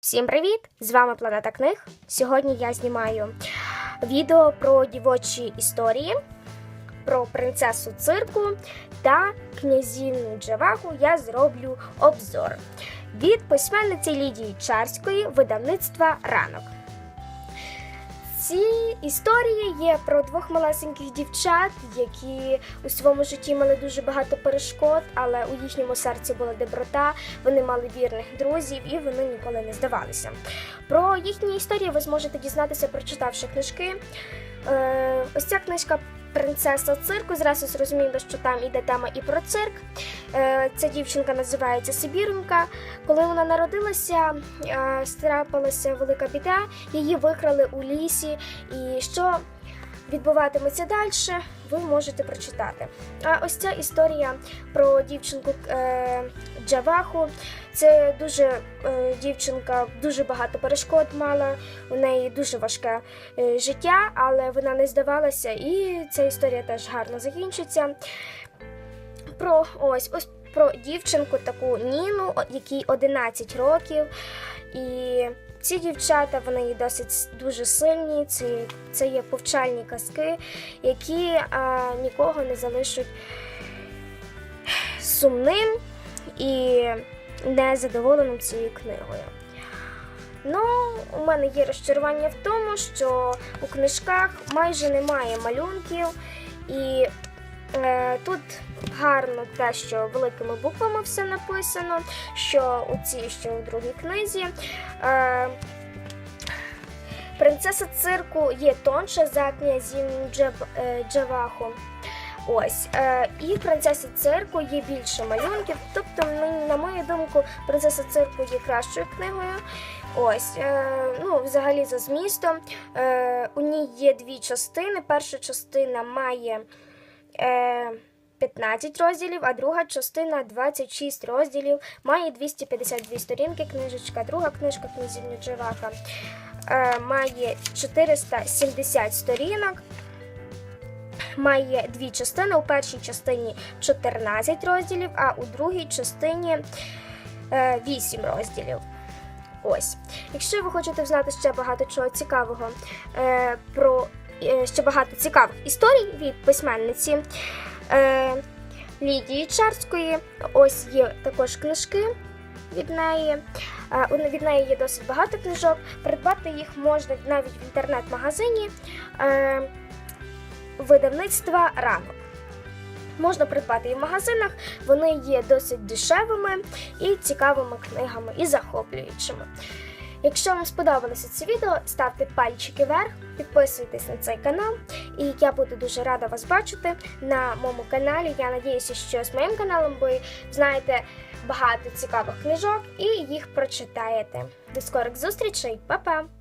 Всім привіт! З вами Планета Книг. Сьогодні я знімаю відео про дівочі історії, про принцесу цирку та князівну Джаваху я зроблю обзор від письменниці Лідії Чарської видавництва Ранок. Ці історії є про двох малесеньких дівчат, які у своєму житті мали дуже багато перешкод, але у їхньому серці була доброта, вони мали вірних друзів і вони ніколи не здавалися. Про їхні історії ви зможете дізнатися, прочитавши книжки. Е, ось ця книжка Принцеса цирку. Зразу зрозуміло, що там іде тема і про цирк. Е, ця дівчинка називається Сибірунка. Коли вона народилася, е, страпилася велика біда, її викрали у лісі. І що відбуватиметься далі, ви можете прочитати. А ось ця історія про дівчинку е, Джаваху. Це дуже е, дівчинка, дуже багато перешкод мала. У неї дуже важке е, життя, але вона не здавалася, і ця історія теж гарно закінчиться. Про ось ось про дівчинку, таку Ніну, якій 11 років. І ці дівчата вони досить дуже сильні. Це, це є повчальні казки, які а, нікого не залишать сумним і незадоволеним цією книгою. Ну, у мене є розчарування в тому, що у книжках майже немає малюнків, і е, тут гарно те, що великими буквами все написано, що у цій, що у другій книзі. Е, Принцеса цирку є тонша за князівну Джеб, е, Джаваху. Ось е, і в принцесі цирку є більше малюнків. Тобто, на мою думку, принцеса цирку є кращою книгою. Ось, е, ну, взагалі за змістом. Е, у ній є дві частини. Перша частина має е, 15 розділів, а друга частина 26 розділів. Має 252 сторінки книжечка. Друга книжка Джаваха е, має 470 сторінок. Має дві частини. У першій частині 14 розділів, а у другій частині е, 8 розділів. Ось. Якщо ви хочете знати ще багато чого цікавого е, про е, ще багато цікавих історій від письменниці е, Лідії Чарської, ось є також книжки від неї. Е, від неї є досить багато книжок. Придбати їх можна навіть в інтернет-магазині е, видавництва ранок. Можна придбати і в магазинах, вони є досить дешевими і цікавими книгами, і захоплюючими. Якщо вам сподобалося це відео, ставте пальчики вверх, підписуйтесь на цей канал, і я буду дуже рада вас бачити на моєму каналі. Я надіюся, що з моїм каналом ви знаєте багато цікавих книжок і їх прочитаєте. До скорих зустрічей, па-па!